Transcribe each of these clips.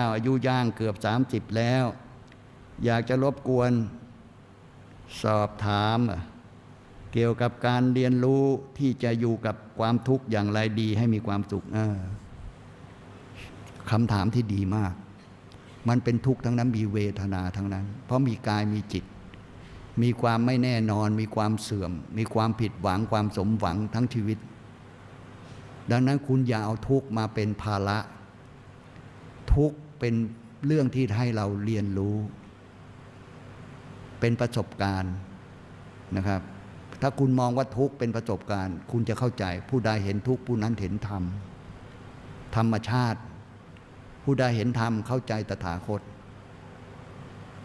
อายุย่างเกือบ 30 แล้ว อยากจะรบกวนสอบถาม เกี่ยวกับการเรียนรู้ที่จะอยู่กับความทุกข์อย่างไรดีให้มีความสุขเออคำถามที่ดีมาก มันเป็นทุกข์ทั้งนั้นมีเวทนาทั้งนั้น เพราะมีกายมีจิต มีความไม่แน่นอน มีความเสื่อม มีความผิดหวังความสมหวังทั้งชีวิต ดังนั้นคุณอย่าเอาทุกข์มาเป็นภาระทุกข์ เป็นเรื่องที่ให้เราเรียนรู้ เป็นประสบการณ์นะครับ ถ้าคุณมองว่าทุกข์เป็นประสบการณ์ คุณจะเข้าใจ ผู้ใดเห็นทุกข์ผู้นั้นเห็นธรรมธรรมชาติ ผู้ใดเห็นธรรมเข้าใจตถาคต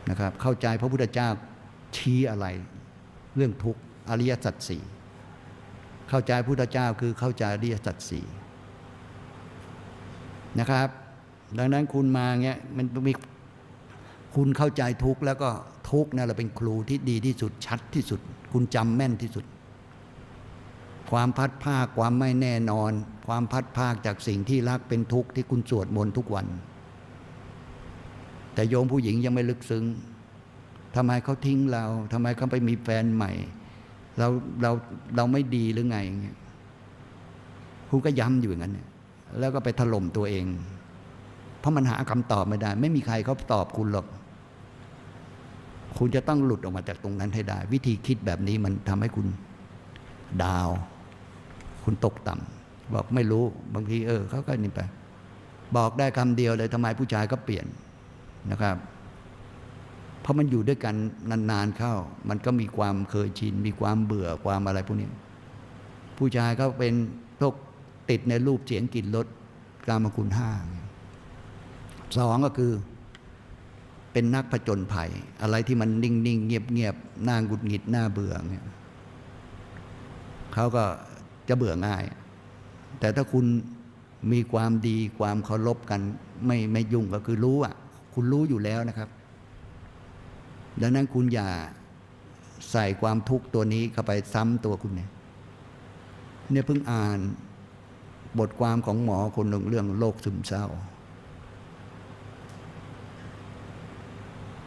นะครับ เข้าใจพระพุทธเจ้าชี้อะไร เรื่องทุกข์อริยสัจสี่เข้าใจพุทธเจ้าคือเข้าใจอริยสัจสี่นะครับ ดังนั้นคุณมาเงี้ยมันมีคุณเข้าใจทุกข์แล้วก็ทุกข์นั่นแหละเป็นครูที่ดีที่สุดชัดที่สุด คุณจำแม่นที่สุด ความพัดภาคความไม่แน่นอน ความพัดภาคจากสิ่งที่รักเป็นทุกข์ที่คุณสวดมนต์ทุกวัน แต่โยมผู้หญิงยังไม่ลึกซึ้งทำไมเขาทิ้งเราทำไมเขาไปมีแฟนใหม่ เราเราเราไม่ดีหรือไงอย่างเงี้ยคุณก็ย้ำอยู่อย่างนั้นเนี่ยแล้วก็ไปถล่มตัวเอง เพราะมันหาคำตอบไม่ได้ ไม่มีใครเขาตอบคุณหรอก คุณจะต้องหลุดออกมาจากตรงนั้นให้ได้ วิธีคิดแบบนี้มันทำให้คุณดาว คุณตกต่ำบอกไม่รู้บางทีเออเขาก็นี่ไป บอกได้คำเดียวเลยทำไมผู้ชายก็เปลี่ยนนะครับ เพราะมันอยู่ด้วยกันนานๆเข้า มันก็มีความเคยชิน มีความเบื่อความอะไรพวกนี้ ผู้ชายเขาเป็นโรคติดในรูปเสียงกลิ่นรสกามคุณห้า สองก็คือ เป็นนักผจญภัย อะไรที่มันนิ่งๆ เงียบๆน่าหงุดหงิดน่าเบื่อเนี่ยเขาก็จะเบื่อง่าย แต่ถ้าคุณมีความดีความเคารพกัน ไม่ไม่ยุ่งก็คือรู้อะ คุณรู้อยู่แล้วนะครับ ดังนั้นคุณอย่าใส่ความทุกข์ตัวนี้เข้าไปซ้ำตัวคุณเนี่ยเนี่ยเพิ่งอ่านบทความของหมอคนหนึ่งเรื่องโรคซึมเศร้า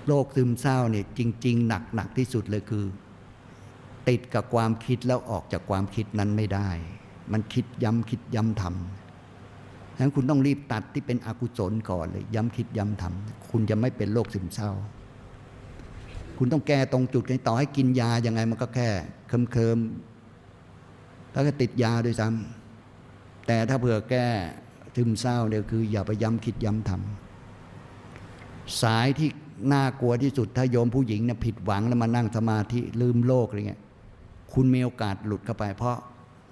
โรคซึมเศร้าเนี่ยจริง ๆ หนักหนักที่สุดเลยคือ ติดกับความคิดแล้วออกจากความคิดนั้นไม่ได้ มันคิดย้ำคิดย้ำทำฉะนั้นคุณต้องรีบตัดที่เป็นอกุศลก่อนเลย ย้ำคิดย้ำทำคุณจะไม่เป็นโรคซึมเศร้า คุณต้องแก้ตรงจุดนี้ต่อให้กินยายังไงมันก็แค่เคิมเคิมๆแล้วก็ติดยาด้วยซ้ำแต่ถ้าเผื่อแก้ซึมเศร้าเนี่ยคือ อย่าไปย้ำคิดย้ำทำสายที่ น่ากลัวที่สุดถ้าโยมผู้หญิงเนี่ยผิดหวังแล้วมานั่งสมาธิลืมโลกอะไรเงี้ยคุณมีโอกาสหลุดเข้าไป เพราะ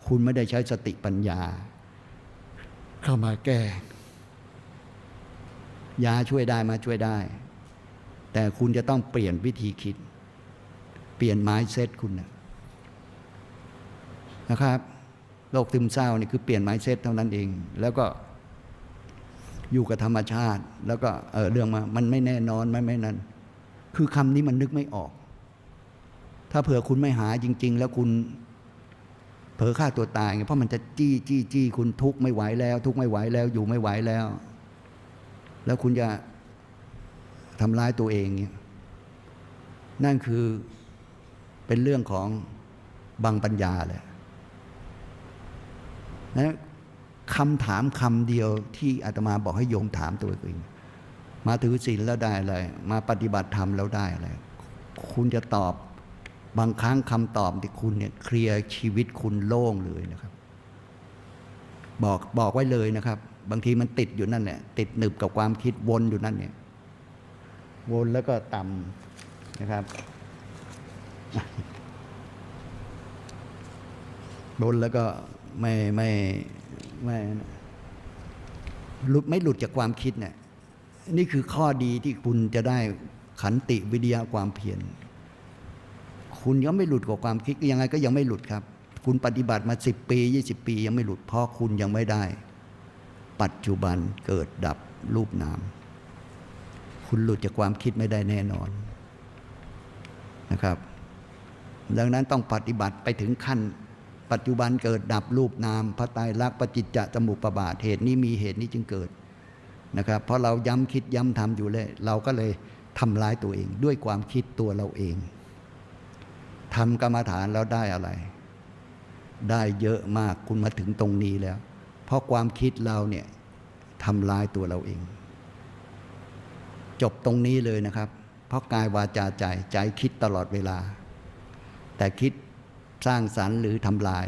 คุณไม่ได้ใช้สติปัญญา เข้ามาแก้ยาช่วยได้มาช่วยได้ แต่คุณจะต้องเปลี่ยนวิธีคิด เปลี่ยนไม้เซตคุณนะนะครับโรคซึมเศร้านี่คือเปลี่ยนไม้เซตเท่านั้นเอง แล้วก็ อยู่กับธรรมชาติ แล้วก็เออเรื่องมามันไม่แน่นอนไม่ไม่นั้น คือคำนี้มันนึกไม่ออก ถ้าเผื่อคุณไม่หาจริง ๆ แล้วคุณเผลอฆ่าตัวตายไงเพราะมันจะจี้จี้จี้คุณทุกข์ไม่ไหวแล้ว ทุกข์ไม่ไหวแล้ว อยู่ไม่ไหวแล้ว แล้วคุณจะทำร้ายตัวเองเนี่ยนั่นคือเป็นเรื่องของบังปัญญาเลยนะ คำถามคำเดียวที่อาตมาบอกให้โยมถามตัวเอง มาถือศีลแล้วได้อะไร มาปฏิบัติธรรมแล้วได้อะไร คุณจะตอบบางครั้งคำตอบที่คุณเนี่ยเคลียร์ชีวิตคุณโล่งเลยนะครับ บอกบอกไว้เลยนะครับ บางทีมันติดอยู่นั่นแหละติดหนึบกับความคิดวนอยู่นั่นเนี่ยวนแล้วก็ต่ำนะครับวนแล้วก็ไม่ไม่ ไม่หลุดไม่หลุดจากความคิดเนี่ยนี่คือข้อดีที่คุณจะได้ขันติวิทยาความเพียรคุณยังไม่หลุดกับความคิดยังไงก็ยังไม่หลุดครับ คุณปฏิบัติมาสิบปียี่สิบปี ยังไม่หลุดเพราะคุณยังไม่ได้ ปัจจุบันเกิดดับรูปนาม คุณหลุดจากความคิดไม่ได้แน่นอนนะครับ ดังนั้นต้องปฏิบัติไปถึงขั้น ปัจจุบันเกิดดับรูปนาม พระไตรลักษณ์ปฏิจจสมุปบาทเหตุนี้มีเหตุนี้จึงเกิดนะครับเพราะเราย้ำคิดย้ำทำอยู่เลย เราก็เลยทำร้ายตัวเองด้วยความคิดตัวเราเองทำกรรมฐานแล้วได้อะไร ได้เยอะมากคุณมาถึงตรงนี้แล้ว เพราะความคิดเราเนี่ยทำร้ายตัวเราเอง จบตรงนี้เลยนะครับ เพราะกายวาจาใจใจคิดตลอดเวลา แต่คิด สร้างสรรค์หรือทำลาย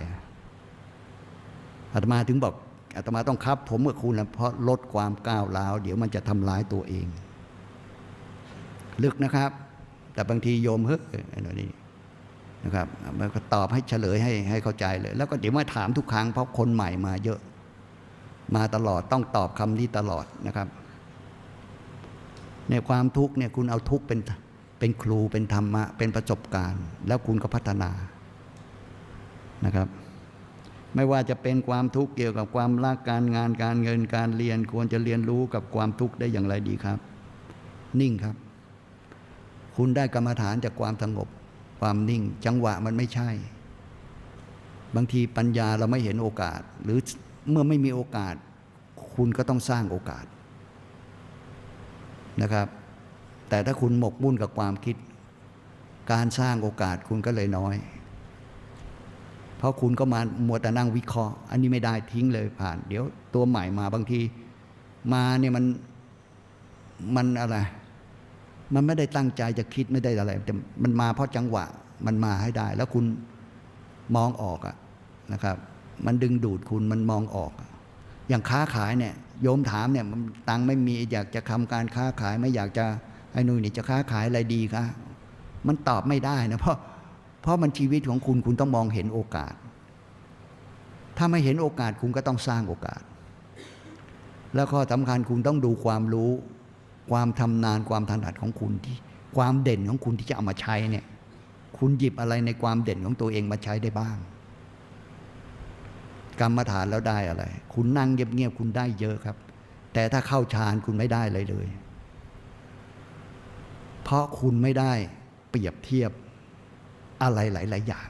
อาตมาถึงบอกอาตมาต้องครับ ผมกับคุณนะเพราะลดความก้าวร้าว เดี๋ยวมันจะทำร้ายตัวเอง ลึกนะครับ แต่บางทีโยมเฮ้ยอะไรนี่นะครับมันก็ตอบให้เฉลยให้ให้เข้าใจเลย แล้วก็เดี๋ยวมาถามทุกครั้งเพราะคนใหม่มาเยอะ มาตลอดต้องตอบคำนี้ตลอดนะครับในความทุกข์เนี่ยคุณเอาทุกข์เป็นเป็นครูเป็นธรรมะเป็นประสบการณ์ แล้วคุณก็พัฒนา นะครับ ไม่ว่าจะเป็นความทุกข์เกี่ยวกับความรักการงานการเงินการเรียนควรจะเรียนรู้กับความทุกข์ได้อย่างไรดีครับ นิ่งครับ คุณได้กรรมฐานจากความสงบ ความนิ่ง จังหวะมันไม่ใช่ บางทีปัญญาเราไม่เห็นโอกาส หรือเมื่อไม่มีโอกาส คุณก็ต้องสร้างโอกาสนะครับแต่ถ้าคุณหมกมุ่นกับความคิด การสร้างโอกาสคุณก็เลยน้อย เพราะคุณก็มามัวแต่นั่งวิเคราะห์ อันนี้ไม่ได้ทิ้งเลยผ่าน เดี๋ยวตัวใหม่มาบางที มาเนี่ยมันมันอะไร มันไม่ได้ตั้งใจจะคิดไม่ได้อะไรแต่มันมาเพราะจังหวะมันมาให้ได้ แล้วคุณมองออกอะนะครับ มันดึงดูดคุณมันมองออก อย่างค้าขายเนี่ยโยมถามเนี่ยมันตังไม่มีอยากจะทำการค้าขายไม่อยากจะไอ้นู่นนี่จะค้าขายอะไรดีคะมันตอบไม่ได้นะเพราะ เพราะมันชีวิตของคุณคุณต้องมองเห็นโอกาส ถ้าไม่เห็นโอกาสคุณก็ต้องสร้างโอกาส แล้วข้อสำคัญคุณต้องดูความรู้ ความทำนานความถนัดของคุณที่ ความเด่นของคุณที่จะเอามาใช้เนี่ย คุณหยิบอะไรในความเด่นของตัวเองมาใช้ได้บ้าง กรรมฐานแล้วได้อะไร คุณนั่งเงียบๆคุณได้เยอะครับ แต่ถ้าเข้าฌานคุณไม่ได้เลยเลย เพราะคุณไม่ได้เปรียบเทียบ อะไรหลาย ๆ อย่าง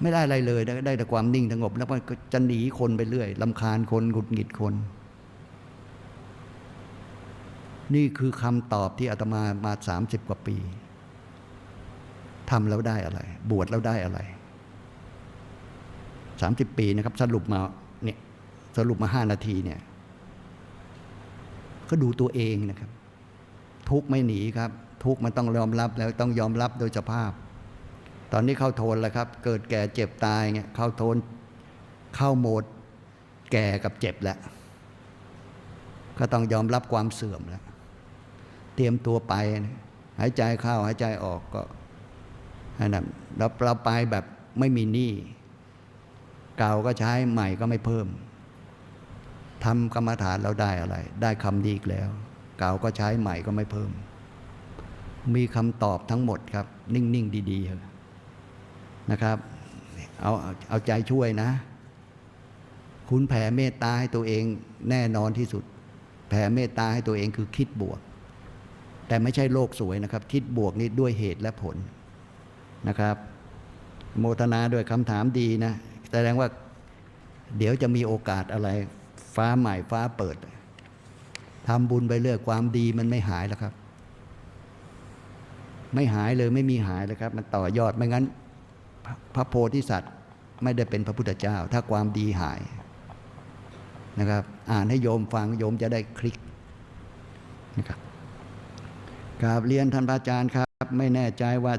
ไม่ได้อะไรเลยได้แต่ความนิ่งสงบ แล้วมันก็จะหนีคนไปเรื่อยลำคาญคนหงุดหงิดคน นี่คือคำตอบที่อาตมามาสามสิบกว่าปีทำแล้วได้อะไร บวชแล้วได้อะไรสามสิบปีนะครับ สรุปมาเนี่ยสรุปมาห้านาทีเนี่ย ก็ดูตัวเองนะครับ ทุกไม่หนีครับ ทุกข์มันต้องยอมรับแล้วต้องยอมรับโดยสภาพ ตอนนี้เข้าโทนแล้วครับ เกิดแก่เจ็บตายเงี้ยเข้าโทนเข้าโหมดแก่กับเจ็บแล้วก็ต้องยอมรับความเสื่อมแล้ว เตรียมตัวไปนะหายใจเข้าหายใจออกก็อันนั้นเราเราไปแบบไม่มีหนี้เก่าก็ใช้ใหม่ก็ไม่เพิ่มทำกรรมฐานเราได้อะไร ได้คำดีอีกแล้ว เก่าก็ใช้ใหม่ก็ไม่เพิ่ม มีคำตอบทั้งหมดครับ นิ่ง ๆ ดีๆนะครับ เอาเอาใจช่วยนะ คุณแผ่เมตตาให้ตัวเองแน่นอนที่สุด แผ่เมตตาให้ตัวเองคือคิดบวก แต่ไม่ใช่โลกสวยนะครับ คิดบวกนี้ด้วยเหตุและผลนะครับ โมทนาด้วยคำถามดีนะแสดงว่าเดี๋ยวจะมีโอกาสอะไร ฟ้าใหม่ฟ้าเปิดทำบุญไปเรื่อยความดีมันไม่หายแล้วครับ ไม่หายเลยไม่มีหายเลยครับ มันต่อยอดไม่งั้น พระโพธิสัตว์ไม่ได้เป็นพระพุทธเจ้า ถ้าความดีหายนะครับ อ่านให้โยมฟังโยมจะได้คลิกนะครับกราบเรียนท่านพระอาจารย์ครับ ไม่แน่ใจว่า